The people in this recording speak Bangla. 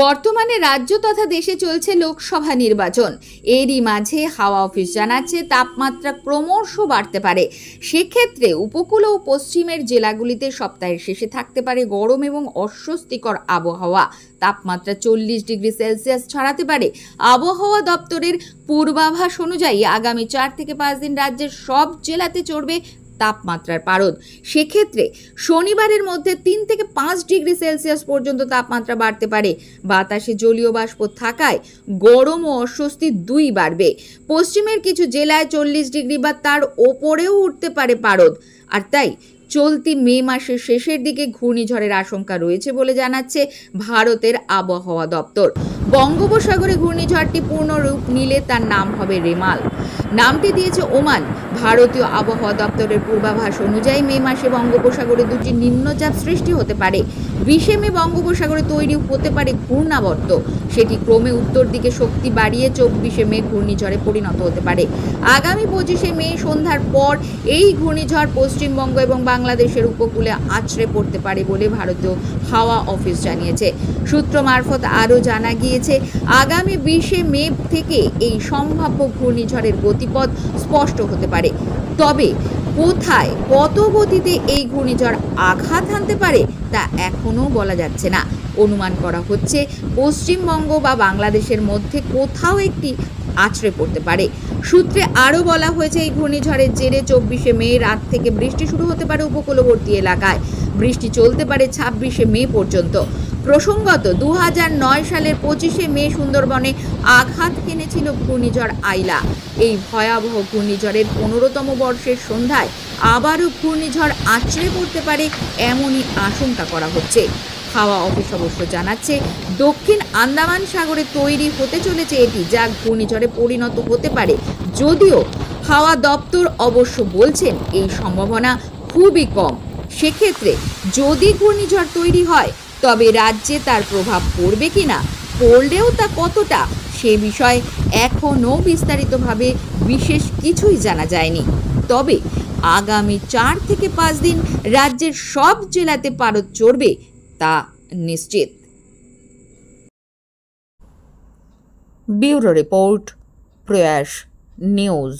বর্তমানে রাজ্য তথা দেশে চলছে লোকসভা নির্বাচন। এরই মাঝে হাওয়া অফিস জানাচ্ছে তাপমাত্রা ক্রমশ বাড়তে পারে। সেক্ষেত্রে উপকূল ও পশ্চিমের জেলাগুলিতে সপ্তাহের শেষে থাকতে পারে গরম এবং অস্বস্তিকর আবহাওয়া। তাপমাত্রা চল্লিশ ডিগ্রি সেলসিয়াস ছাড়াতে পারে। আবহাওয়া দপ্তরের পূর্বাভাস অনুযায়ী আগামী চার থেকে পাঁচ দিন রাজ্যের সব জেলাতে চড়বে তাপমাত্রার পারদ। সেক্ষেত্রে শনিবারের মধ্যে তিন থেকে পাঁচ ডিগ্রি সেলসিয়াস পর্যন্ত তাপমাত্রা বাড়তে পারে। বাতাসে জলীয় বাষ্প থাকায় গরম ও অস্বস্তি দুই বাড়বে। পশ্চিমের কিছু জেলায় চল্লিশ ডিগ্রি বা তার ওপরেও উঠতে পারে পারদ। আর তাই চলতি মে মাসের শেষের দিকে ঘূর্ণিঝড়ের আশঙ্কা রয়েছে বলে জানাচ্ছে ভারতের আবহাওয়া দপ্তর। বঙ্গোপসাগরে ঘূর্ণিঝড়টি পূর্ণ রূপ নিলে তার নাম হবে রেমাল। নামটি দিয়েছে ওমান। ভারতীয় আবহাওয়া দপ্তরের পূর্বাভাস অনুযায়ী মে মাসে বঙ্গোপসাগরে দুটি নিম্নচাপ সৃষ্টি হতে পারে। বিশে মে বঙ্গোপসাগরে তৈরি হতে পারে ঘূর্ণাবর্ত। সেটি ক্রমে উত্তর দিকে শক্তি বাড়িয়ে চব্বিশে মে ঘূর্ণিঝড়ে পরিণত হতে পারে। আগামী পঁচিশে মে সন্ধ্যার পর এই ঘূর্ণিঝড় পশ্চিমবঙ্গ এবং বাংলাদেশের উপকূলে আছড়ে পড়তে পারে বলে ভারতীয় হাওয়া অফিস জানিয়েছে। সূত্র মারফত আরও জানা গিয়েছে, আগামী বিশে মে থেকে এই সম্ভাব্য ঘূর্ণিঝড়ের গতিপথ স্পষ্ট হতে পারে। তবে কোথায় কত গতিতে এই ঘূর্ণিঝড় আঘাত হানতে পারে তা এখনও বলা যাচ্ছে না। অনুমান করা হচ্ছে পশ্চিমবঙ্গ বা বাংলাদেশের মধ্যে কোথাও একটি আছড়ে পড়তে পারে। সূত্রে আরও বলা হয়েছে, এই ঘূর্ণিঝড়ের জেরে চব্বিশে মে রাত থেকে বৃষ্টি শুরু হতে পারে উপকূলবর্তী এলাকায়। বৃষ্টি চলতে পারে ছাব্বিশে মে পর্যন্ত। প্রসঙ্গত দু সালের পঁচিশে মে সুন্দরবনে আঘাত হেনেছিল ঘূর্ণিঝড় আইলা। এই ভয়াবহ ঘূর্ণিঝড়ের পনেরোতম বর্ষের সন্ধ্যায় আবারও ঘূর্ণিঝড় আছড়ে পড়তে পারে এমনই আশঙ্কা করা হচ্ছে। হাওয়া অফিস অবশ্য জানাচ্ছে, দক্ষিণ আন্দামান সাগরে তৈরি হতে চলেছে এটি, যা ঘূর্ণিঝড়ে পরিণত হতে পারে। যদিও হাওয়া দপ্তর অবশ্য বলছেন, এই সম্ভাবনা খুবই কম। সেক্ষেত্রে যদি ঘূর্ণিঝড় তৈরি হয় তবে রাজ্যে তার প্রভাব পড়বে কি না পড়লেও তা কতটা, সে বিষয়ে এখনও বিস্তারিতভাবে বিশেষ কিছুই জানা যায়নি। তবে আগামী চার থেকে পাঁচ দিন রাজ্যের সব জেলাতে পারদ চড়বে তা নিশ্চিত। Bureau report, Prayas news.